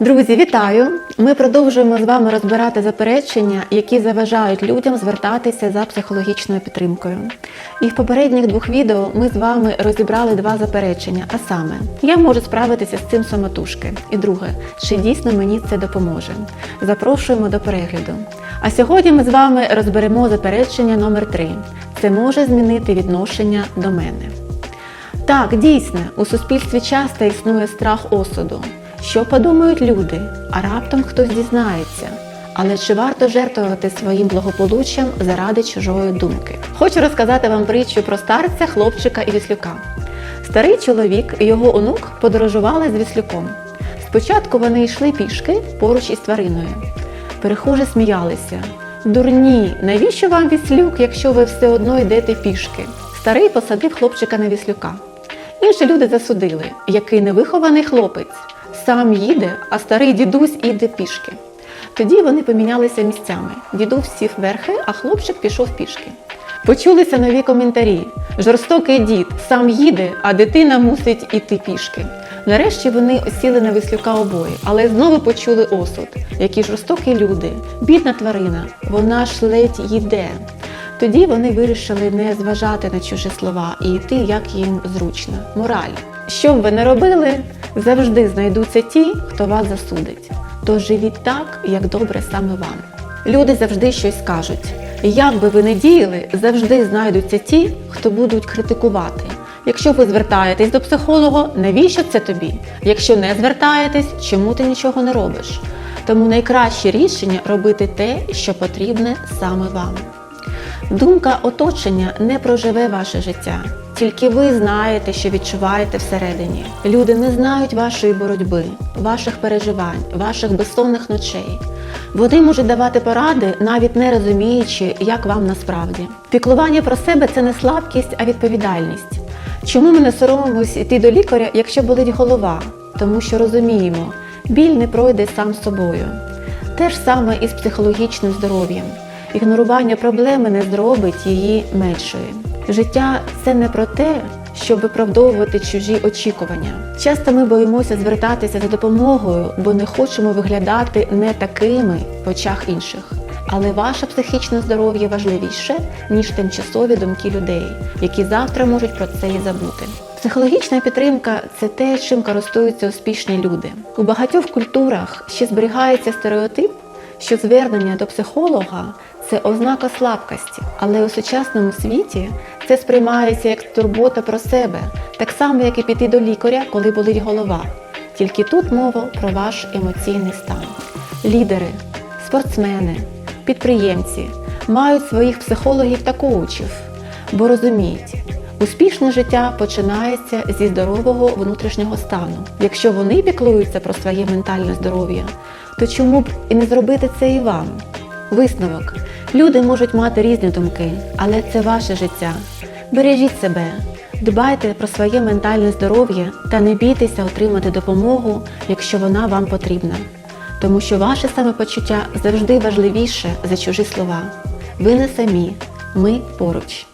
Друзі, вітаю! Ми продовжуємо з вами розбирати заперечення, які заважають людям звертатися за психологічною підтримкою. І в попередніх двох відео ми з вами розібрали два заперечення, а саме, я можу справитися з цим самотужки. І друге, чи дійсно мені це допоможе. Запрошуємо до перегляду. А сьогодні ми з вами розберемо заперечення номер 3 Це може змінити відношення до мене. Так, дійсно, у суспільстві часто існує страх осуду. Що подумають люди, а раптом хтось дізнається. Але чи варто жертвувати своїм благополуччям заради чужої думки? Хочу розказати вам притчу про старця, хлопчика і віслюка. Старий чоловік і його онук подорожували з віслюком. Спочатку вони йшли пішки поруч із твариною. Перехожі сміялися. Дурні, навіщо вам віслюк, якщо ви все одно йдете пішки? Старий посадив хлопчика на віслюка. Інші люди засудили, який невихований хлопець. Сам їде, а старий дідусь іде пішки. Тоді вони помінялися місцями. Дідусь сів верхи, а хлопчик пішов пішки. Почулися нові коментарі. Жорстокий дід сам їде, а дитина мусить іти пішки. Нарешті вони осіли на віслюка обоє, але знову почули осуд. Які жорстокі люди, бідна тварина, вона ж ледь їде. Тоді вони вирішили не зважати на чужі слова і йти, як їм зручно. Мораль. Що б ви не робили, завжди знайдуться ті, хто вас засудить. Тож живіть так, як добре саме вам. Люди завжди щось скажуть. Як би ви не діяли, завжди знайдуться ті, хто будуть критикувати. Якщо ви звертаєтесь до психолога, навіщо це тобі? Якщо не звертаєтесь, чому ти нічого не робиш? Тому найкраще рішення робити те, що потрібне саме вам. Думка оточення не проживе ваше життя. Тільки ви знаєте, що відчуваєте всередині. Люди не знають вашої боротьби, ваших переживань, ваших безсонних ночей. Вони можуть давати поради, навіть не розуміючи, як вам насправді. Піклування про себе це не слабкість, а відповідальність. Чому ми не соромимось йти до лікаря, якщо болить голова? Тому що розуміємо, біль не пройде сам собою. Те ж саме і з психологічним здоров'ям. Ігнорування проблеми не зробить її меншою. Життя це не про те, щоб виправдовувати чужі очікування. Часто ми боїмося звертатися за допомогою, бо не хочемо виглядати не такими в очах інших. Але ваше психічне здоров'я важливіше, ніж тимчасові думки людей, які завтра можуть про це і забути. Психологічна підтримка це те, чим користуються успішні люди. У багатьох культурах ще зберігається стереотип, що звернення до психолога це ознака слабкості, але у сучасному світі це сприймається як турбота про себе, так само, як і піти до лікаря, коли болить голова. Тільки тут мова про ваш емоційний стан. Лідери, спортсмени, підприємці мають своїх психологів та коучів, бо розуміють, успішне життя починається зі здорового внутрішнього стану. Якщо вони піклуються про своє ментальне здоров'я, то чому б і не зробити це і вам? Висновок. Люди можуть мати різні думки, але це ваше життя. Бережіть себе, дбайте про своє ментальне здоров'я та не бійтеся отримати допомогу, якщо вона вам потрібна. Тому що ваше самопочуття завжди важливіше за чужі слова. Ви не самі, ми поруч.